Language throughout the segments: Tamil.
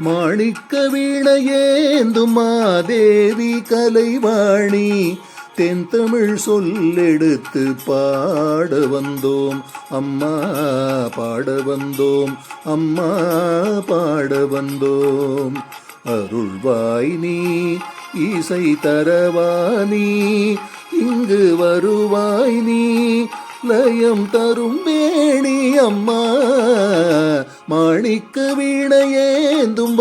மாணிக்க வீணையேந்து மாதேவி கலைவாணி தென்தமிழ் சொல்லெடுத்து பாட வந்தோம். அம்மா பாட வந்தோம். அம்மா பாட வந்தோம். அருள்வாய் நீ இசை தரவானி இங்கு வருவாய் நீ லயம் தரும் வேணி அம்மா. மாணிக்க வீணையேந்தும்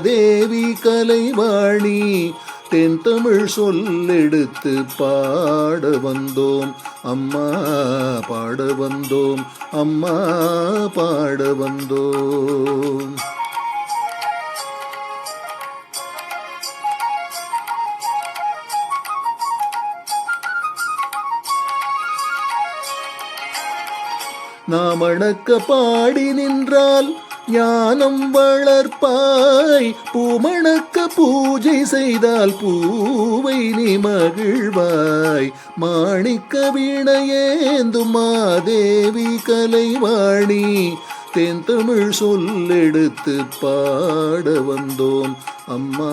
தேவி கலைவாணி தென் தமிழ் சொல்லெடுத்து பாட வந்தோம். அம்மா பாட வந்தோம். அம்மா பாட வந்தோம். நாம் அணக்க பாடி நின்றால் ஞானம் வளர்ப்பாய். பூமணக்க பூஜை செய்தால் பூவை நீ மகிழ்வாய். மாணிக்க வீணையேந்து மாதேவி கலைவாணி. தென் தமிழ் சொல்லெடுத்து பாட வந்தோம். அம்மா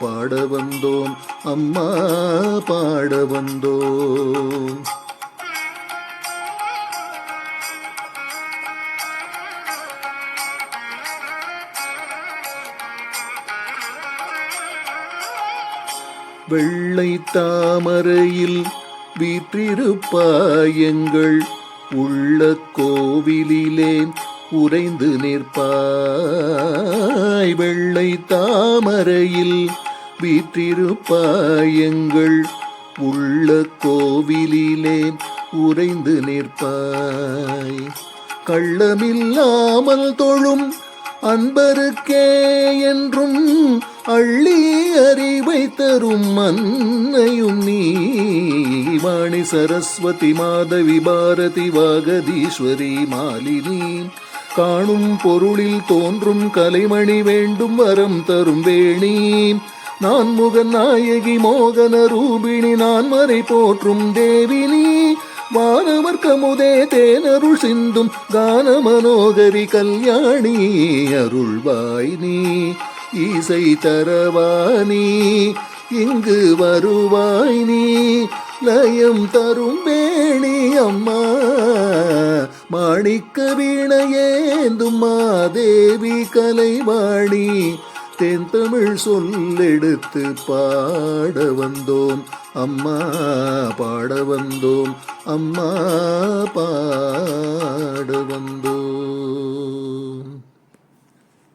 பாட வந்தோம். அம்மா பாட வந்தோம். வெள்ளை தாமரையில் வீற்றிருப்பாயங்கள். உள்ள கோவிலிலே உறைந்து நிற்பாய். வெள்ளை தாமரையில் வீற்றிருப்பாயங்கள். உள்ள கோவிலிலே உறைந்து நிற்பாய். கள்ளமில்லாமல் தொழும் அன்பருக்கே என்றும் அள்ளி அறிவை தரும் மன்னையும் நீ. வாணி சரஸ்வதி மாதவி பாரதி வாகதீஸ்வரி மாலினி. காணும் பொருளில் தோன்றும் கலைமணி வேண்டும் வரம் தரும் வேணி. நான் முகன் நாயகி மோகன ரூபிணி நான் மறை போற்றும் தேவினி. வானவர் கமுதே தேனருள் சிந்தும் கான மனோகரி கல்யாணி அருள்வாய் நீ இசை தரவானி இங்கு வருவாய் நீ? லயம் தரும் வேணி அம்மா. மாணிக்க வீணையேந்தும் மாதேவி கலைவாணி. தென் தமிழ் சொல்லெடுத்து பாட வந்தோம் அம்மா பாட வந்தோம் அம்மா பாட வந்தோம்.